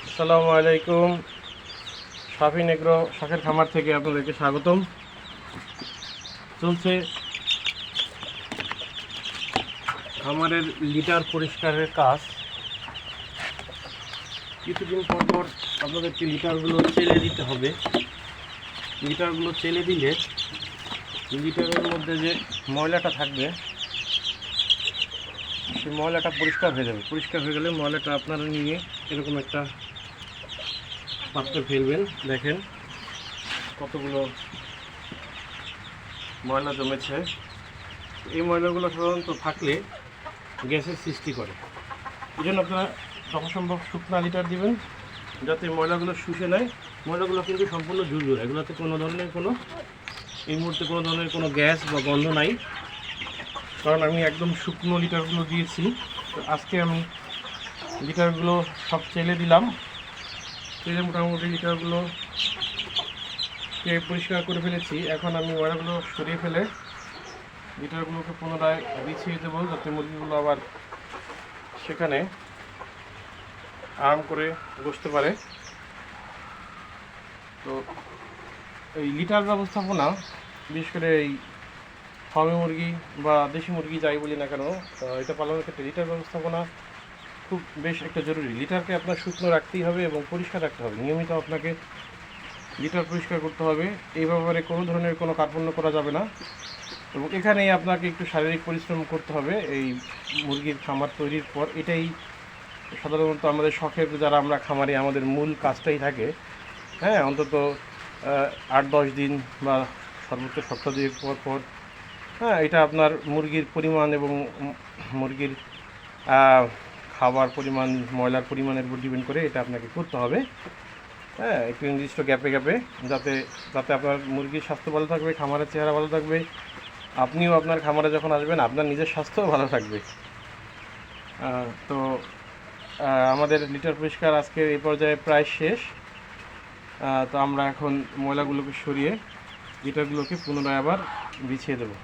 আসসালামু আলাইকুম। শাফিন এগ্রো শাকের খামার থেকে আপনাদেরকে স্বাগতম। চলছে খামারের লিটার পরিষ্কারের কাজ। কিছুদিন পর পর আপনাদেরকে লিটারগুলো চেলে দিতে হবে। লিটারগুলো চেলে দিলে লিটারের মধ্যে যে ময়লাটা থাকবে সেই ময়লাটা পরিষ্কার হয়ে যাবে। পরিষ্কার হয়ে গেলে ময়লাটা আপনারা নিয়ে এরকম একটা পাত্রে ফেলবেন, দেখেন। কতগুলো ময়লা জমেছে। এই ময়লাগুলো সাধারণত থাকলে গ্যাসের সৃষ্টি করে। এই জন্য আপনারা যখন সম্ভব শুকনা লিটার দিবেন, যাতে ময়লাগুলো শুষে নেয়। ময়লাগুলো কিন্তু সম্পূর্ণ ঝুরঝুর। এগুলোতে কোনো ধরনের কোনো এই মুহূর্তে কোনো ধরনের কোনো গ্যাস বা গন্ধ নাই। কারণ আমি একদম শুকনো লিটারগুলো দিয়েছি। তো আজকে আমি লিটারগুলো সব চেলে দিলাম। চেলে মোটামুটি লিটারগুলো পরিষ্কার করে ফেলেছি। এখন আমি ময়লাগুলো সরিয়ে ফেলে লিটারগুলোকে পুনরায় বিছিয়ে দেবো যাতে মুরগিগুলো আবার সেখানে আরাম করে বসতে পারে। তো এই লিটার ব্যবস্থাপনা, বিশেষ করে এই ফার্মে মুরগি বা দেশি মুরগি যাই বলি না কেন এটা পালনের ক্ষেত্রে লিটার ব্যবস্থাপনা খুব বেশ একটা জরুরি। লিটারকে আপনার শুকনো রাখতেই হবে এবং পরিষ্কার রাখতে হবে। নিয়মিত আপনাকে লিটার পরিষ্কার করতে হবে। এই ব্যাপারে কোনো ধরনের কোনো কার্পণ্য করা যাবে না এবং এখানেই আপনাকে একটু শারীরিক পরিশ্রম করতে হবে। এই মুরগির খামার তৈরির পর এটাই সাধারণত আমাদের শখের যারা আমরা খামারি, আমাদের মূল কাজটাই থাকে। হ্যাঁ অন্তত আট দশ দিন বা সর্বোচ্চ সপ্তাহ দুয়েক পর পর হ্যাঁ এটা আপনার মুরগির পরিমাণ এবং মুরগির খাবার পরিমাণ, ময়লার পরিমাণের উপর ডিপেন্ড করে এটা আপনাকে করতে হবে। হ্যাঁ একটু নির্দিষ্ট গ্যাপে গ্যাপে যাতে যাতে আপনার মুরগির স্বাস্থ্য ভালো থাকবে, খামারের চেহারা ভালো থাকবে। আপনিও আপনার খামারে যখন আসবেন, আপনার নিজের স্বাস্থ্যও ভালো থাকবে। তো আমাদের লিটার পরিষ্কার আজকে এই পর্যায়ে প্রায় শেষ। তো আমরা এখন ময়লাগুলোকে সরিয়ে লিটারগুলোকে পুনরায় আবার বিছিয়ে দেবো।